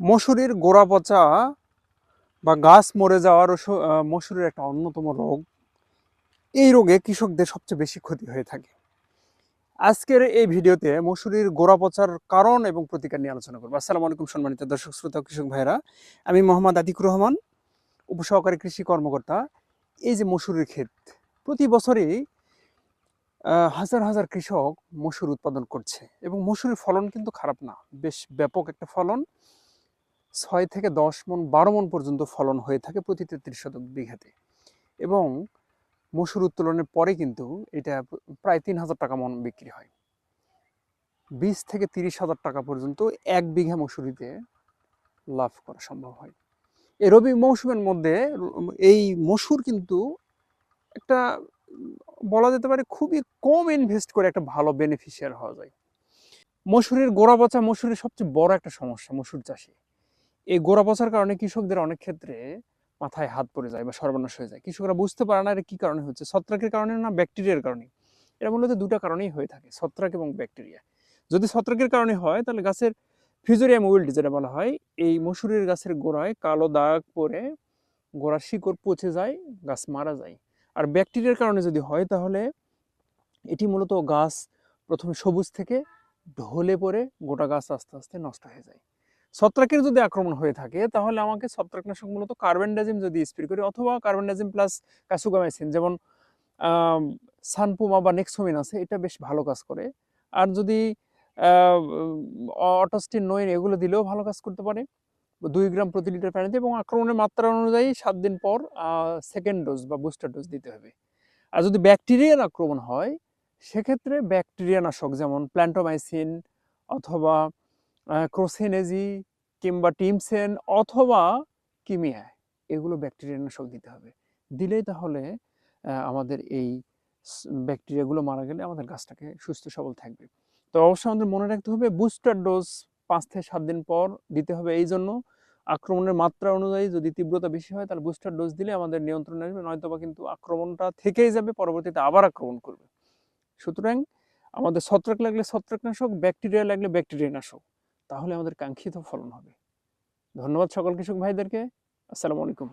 মসুরির গোড়া পচা বা গাছ মরে যাওয়ার মসুরির একটা অন্যতম রোগ। এই রোগে কৃষকদের সবচেয়ে বেশি ক্ষতি হয়ে থাকে। আজকের এই ভিডিওতে মসুরির গোড়া পচার কারণ এবং প্রতিকার নিয়ে আলোচনা করব। আসসালামু আলাইকুম সম্মানিত দর্শক, শ্রোতা, কৃষক ভাইরা আমি মোহাম্মদ আতিকুর রহমান, উপসহকারী কৃষি কর্মকর্তা। এই যে মসুরির ক্ষেত, প্রতি বছরই হাজার হাজার কৃষক মসুর উৎপাদন করছে এবং মসুরির ফলন কিন্তু খারাপ না। বেশ ব্যাপক একটা ফলন। ছয় থেকে দশ মন, বারো মন পর্যন্ত ফলন হয়ে থাকে প্রতি তেত্রিশ শতক বিঘাতে। এবং মসুর উত্তোলনের পরে কিন্তু এটা প্রায় তিন হাজার টাকা মন বিক্রি হয়। বিশ থেকে তিরিশ হাজার টাকা পর্যন্ত এক বিঘা মসুরিতে লাভ করা সম্ভব হয়। এই রবি মৌসুমের মধ্যে এই মসুর কিন্তু একটা, বলা যেতে পারে খুবই কম ইনভেস্ট করে একটা ভালো বেনিফিশিয়ার হওয়া যায়। মসুরের গোড়া পচা মসুরের সবচেয়ে বড় একটা সমস্যা মসুর চাষে। এই গোড়া পচার কারণে কৃষকদের অনেক ক্ষেত্রে মাথায় হাত পড়ে যায় বা সর্বনাশ হয়ে যায়। কৃষকরা বুঝতে পারে না এটা কি কারণে হচ্ছে। ছত্রাকের কারণে না, ব্যাকটেরিয়ার কারণে। এটা মূলত দুটা কারণেই হয়ে থাকে, ছত্রাক এবং ব্যাকটেরিয়া। যদি ছত্রাকের কারণে হয়, তাহলে গাছের ফিজোরিয়াম উইল্ড যেটা বলা হয়, এই মসুরির গাছের গোড়ায় কালো দাগ পরে গোড়ার শিকড় পচে যায়, গাছ মারা যায়। আর ব্যাকটেরিয়ার কারণে যদি হয়, তাহলে এটি মূলত গাছ প্রথমে সবুজ থেকে ঢলে পড়ে গোটা গাছ আস্তে আস্তে নষ্ট হয়ে যায়। ছত্রাকের যদি আক্রমণ হয়ে থাকে, তাহলে আমাকে ছত্রাকনাশক মূলত কার্বেন্ডাজিম যদি স্প্রে করি অথবা কার্বেন্ডাজিম প্লাস কাসুগামাইসিন যেমন সানপুমা বা নেক্সোমিন আছে, এটা বেশ ভালো কাজ করে। আর যদি অটোস্টিন, নইন এগুলো দিলেও ভালো কাজ করতে পারে। দুই গ্রাম প্রতি লিটার পানিতে এবং আক্রমণের মাত্রা অনুযায়ী সাত দিন পর সেকেন্ড ডোজ বা বুস্টার ডোজ দিতে হবে। আর যদি ব্যাকটেরিয়ার আক্রমণ হয়, সেক্ষেত্রে ব্যাকটেরিয়া নাশক যেমন প্ল্যান্টোমাইসিন অথবা ক্রোসেনেজি কিংবা টিমসেন অথবা কিমিয়া এগুলো ব্যাকটেরিয়া নাশক দিতে হবে। দিলেই তাহলে আমাদের এই ব্যাকটেরিয়াগুলো মারা গেলে আমাদের গাছটাকে সুস্থ সবল থাকবে। তো অবশ্যই আমাদের মনে রাখতে হবে বুস্টার ডোজ পাঁচ থেকে সাত দিন পর দিতে হবে এই জন্য। আক্রমণের মাত্রা অনুযায়ী যদি তীব্রতা বেশি হয়, তাহলে বুস্টার ডোজ দিলে আমাদের নিয়ন্ত্রণে আসবে, নয়তোবা কিন্তু আক্রমণটা থেকেই যাবে, পরবর্তীতে আবার আক্রমণ করবে। সুতরাং আমাদের ছত্রাক লাগলে ছত্রাকনাশক ব্যাকটেরিয়া লাগলে ব্যাকটেরিয়া নাশক। তাহলে আমাদের কাঙ্ক্ষিত ফলন হবে। ধন্যবাদ সকল কৃষক ভাইদেরকে। আসসালামু আলাইকুম।